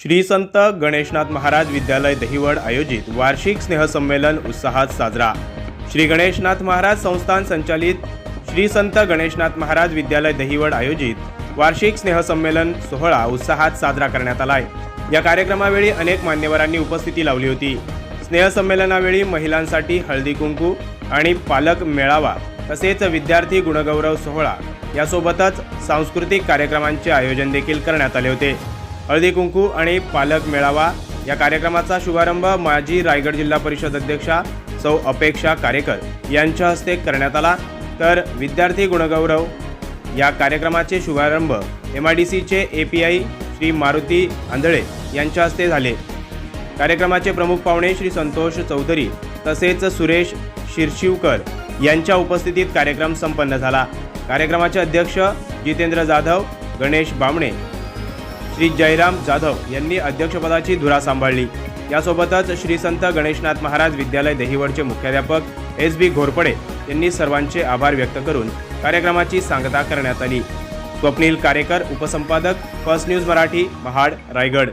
श्री संत गणेशनाथ महाराज विद्यालय दहिवड आयोजित वार्षिक स्नेहसंमेलन उत्साहात साजरा. श्री गणेशनाथ महाराज संस्थान संचालित श्री संत गणेशनाथ महाराज विद्यालय दहिवड आयोजित वार्षिक स्नेहसंमेलन सोहळा उत्साहात साजरा करण्यात आला आहे या कार्यक्रमावेळी अनेक मान्यवरांनी उपस्थिती लावली होती. स्नेहसंमेलनावेळी महिलांसाठी हळदी कुंकू आणि पालक मेळावा तसेच विद्यार्थी गुणगौरव सोहळा यासोबतच सांस्कृतिक कार्यक्रमांचे आयोजन देखील करण्यात आले होते. हळदी कुंकू आणि पालक मेळावा. या कार्यक्रमाचा शुभारंभ माजी रायगड जिल्हा परिषद अध्यक्षा सौ अपेक्षा कारेकर यांच्या हस्ते करण्यात आला. तर विद्यार्थी गुणगौरव या कार्यक्रमाचे शुभारंभ एम आय डी सीचे A P I Shri Maruti Andhale यांच्या हस्ते झाले. कार्यक्रमाचे प्रमुख पाहुणे श्री संतोष चौधरी तसेच सुरेश शिरशिवकर यांच्या उपस्थितीत कार्यक्रम संपन्न झाला. कार्यक्रमाचे अध्यक्ष जितेंद्र जाधव गणेश बामणे श्री जयराम जाधव यांनी अध्यक्षपदाची धुरा सांभाळली. यासोबतच श्री संत गणेशनाथ महाराज विद्यालय दहिवडचे मुख्याध्यापक एस बी घोरपडे यांनी सर्वांचे आभार व्यक्त करून कार्यक्रमाची सांगता करण्यात आली. स्वप्नील कारेकर उपसंपादक फर्स्ट न्यूज मराठी महाड रायगड.